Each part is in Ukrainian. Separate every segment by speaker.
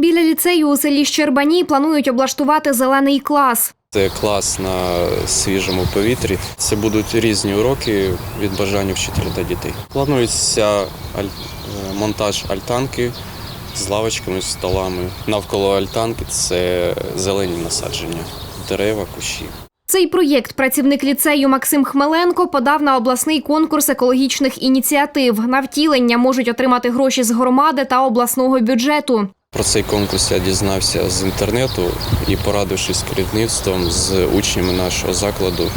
Speaker 1: Біля ліцею у селі Щербані планують облаштувати зелений клас.
Speaker 2: Це клас на свіжому повітрі. Це будуть різні уроки від бажання вчителя та дітей. Планується е, монтаж альтанки з лавочками, з столами. Навколо альтанки це зелені насадження, дерева, кущі.
Speaker 1: Цей проєкт працівник ліцею Максим Хмеленко подав на обласний конкурс екологічних ініціатив. На втілення можуть отримати гроші з громади та обласного бюджету.
Speaker 2: Про цей конкурс я дізнався з інтернету і, порадившись з керівництвом, з учнями нашого закладу,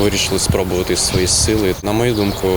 Speaker 2: вирішили спробувати свої сили. На мою думку,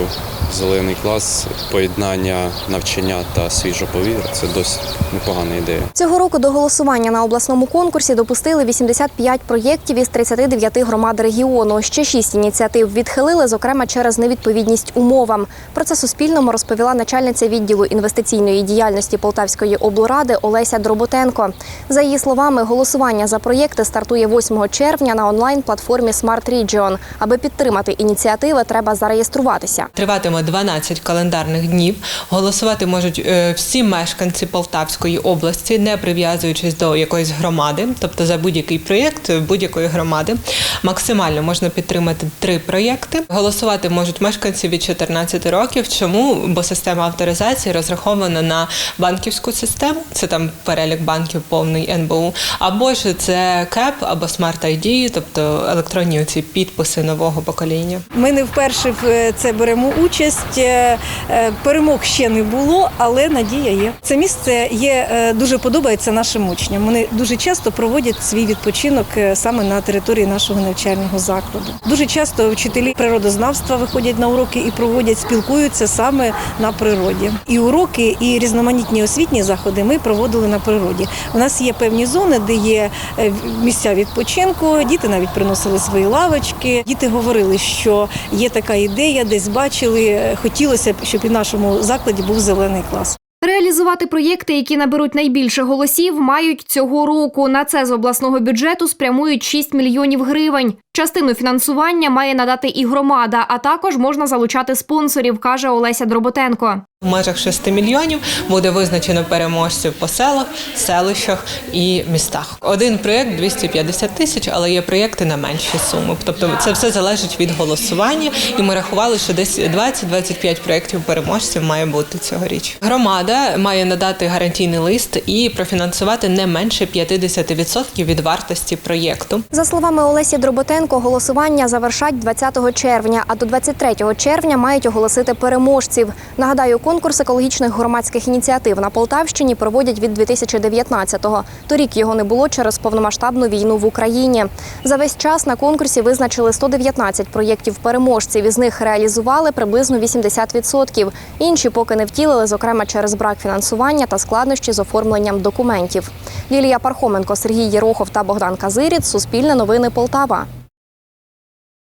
Speaker 2: зелений клас, поєднання навчання та свіжого повітря це досить непогана ідея.
Speaker 3: Цього року до голосування на обласному конкурсі допустили 85 проєктів із 39 громад регіону. Ще шість ініціатив відхилили, зокрема через невідповідність умовам. Про це Суспільному розповіла начальниця відділу інвестиційної діяльності Полтавської облради Олеся Дроботенко. За її словами, голосування за проєкти стартує 8 червня на онлайн-платформі Smart Region. Аби підтримати ініціативи, треба зареєструватися.
Speaker 4: Триватиме 12 календарних днів. Голосувати можуть е, всі мешканці Полтавської області, не прив'язуючись до якоїсь громади, тобто за будь-який проєкт будь-якої громади. Максимально можна підтримати три проєкти. Голосувати можуть мешканці від 14 років. Чому? Бо система авторизації розрахована на банківську систему. Це там перелік банків повний НБУ, або ж це КЕП або Smart ID, тобто електронні оці підписи нового покоління.
Speaker 5: Ми не вперше в е, це беремо участь. Е, е, Перемог ще не було, але надія є. Це місце є дуже подобається нашим учням. Вони дуже часто проводять свій відпочинок саме на території нашого навчального закладу. Дуже часто вчителі природознавства виходять на уроки і проводять, спілкуються саме на природі. І уроки, і різноманітні освітні заходи ми проводили на природі. У нас є певні зони, де є е, місця відпочинку. Діти навіть приносили свої лавочки. Діти говорили, що є така ідея, десь бачили. е, Хотілося б, щоб і в нашому закладі був зелений клас.
Speaker 1: Реалізувати проєкти, які наберуть найбільше голосів, мають цього року. На це з обласного бюджету спрямують 6 мільйонів гривень. Частину фінансування має надати і громада, а також можна залучати спонсорів, каже Олеся Дроботенко.
Speaker 4: В межах 6 мільйонів буде визначено переможців по селах, селищах і містах. Один проєкт 250 тисяч, але є проєкти на менші суми. Тобто це все залежить від голосування, і ми рахували, що десь 20-25 проєктів переможців має бути цьогоріч. Громада має надати гарантійний лист і профінансувати не менше 50% від вартості проєкту.
Speaker 3: За словами Олесі Дроботенко, голосування завершать 20 червня, а до 23 червня мають оголосити переможців. Нагадаю, конкурс екологічних громадських ініціатив на Полтавщині проводять від 2019-го. Торік його не було через повномасштабну війну в Україні. За весь час на конкурсі визначили 119 проєктів переможців. Із них реалізували приблизно 80%. Інші поки не втілили, зокрема через брак фінансування та складнощі з оформленням документів. Лілія Пархоменко, Сергій Єрохов та Богдан Казиріць. Суспільне новини Полтава.